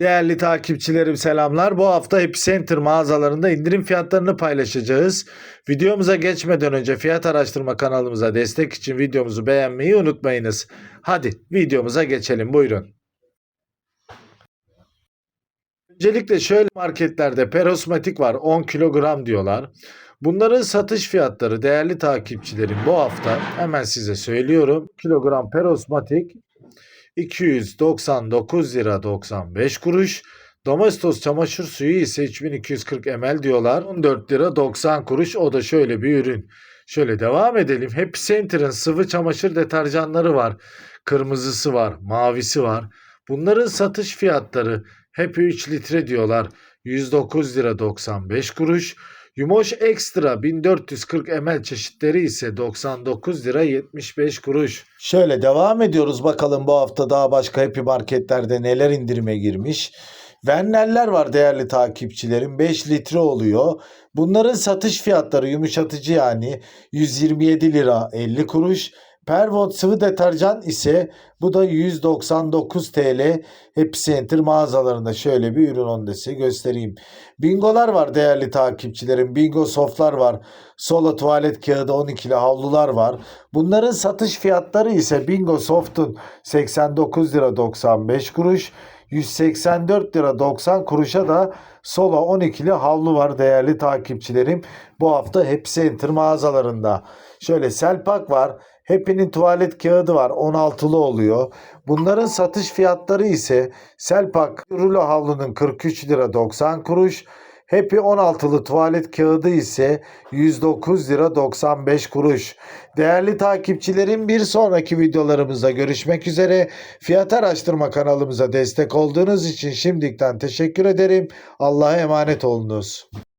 Değerli takipçilerim selamlar. Bu hafta Epicenter mağazalarında indirim fiyatlarını paylaşacağız. Videomuza geçmeden önce fiyat araştırma kanalımıza destek için videomuzu beğenmeyi unutmayınız. Hadi videomuza geçelim buyurun. Öncelikle şöyle marketlerde perosmatik var 10 kilogram diyorlar. Bunların satış fiyatları değerli takipçilerim bu hafta hemen size söylüyorum. Kilogram perosmatik 299 lira 95 kuruş. Domestos çamaşır suyu ise 3240 ml diyorlar. 14 lira 90 kuruş. O da şöyle bir ürün. Şöyle devam edelim. Happy Center'ın sıvı çamaşır deterjanları var. Kırmızısı var, mavisi var. Bunların satış fiyatları Happy 3 litre diyorlar. 109 lira 95 kuruş. Yumoş Extra 1440 ml çeşitleri ise 99 lira 75 kuruş. Şöyle devam ediyoruz bakalım bu hafta daha başka Happy Marketlerde neler indirime girmiş. Venneller var değerli takipçilerim 5 litre oluyor. Bunların satış fiyatları yumuşatıcı yani 127 lira 50 kuruş. Pervot sıvı deterjan ise bu da 199 TL. Epicenter mağazalarında şöyle bir ürün onu size göstereyim. Bingolar var değerli takipçilerim. Bingo softlar var. Solo tuvalet kağıdı 12'li havlular var. Bunların satış fiyatları ise Bingo Soft'un 89 lira 95 kuruş. 184 lira 90 kuruşa da Solo 12'li havlu var değerli takipçilerim. Bu hafta hepsi Enter mağazalarında. Şöyle Selpak var. Happy'nin tuvalet kağıdı var 16'lı oluyor. Bunların satış fiyatları ise Selpak rulo havlunun 43 lira 90 kuruş. Happy 16'lı tuvalet kağıdı ise 109 lira 95 kuruş. Değerli takipçilerim bir sonraki videolarımızda görüşmek üzere. Fiyat araştırma kanalımıza destek olduğunuz için şimdiden teşekkür ederim. Allah'a emanet olunuz.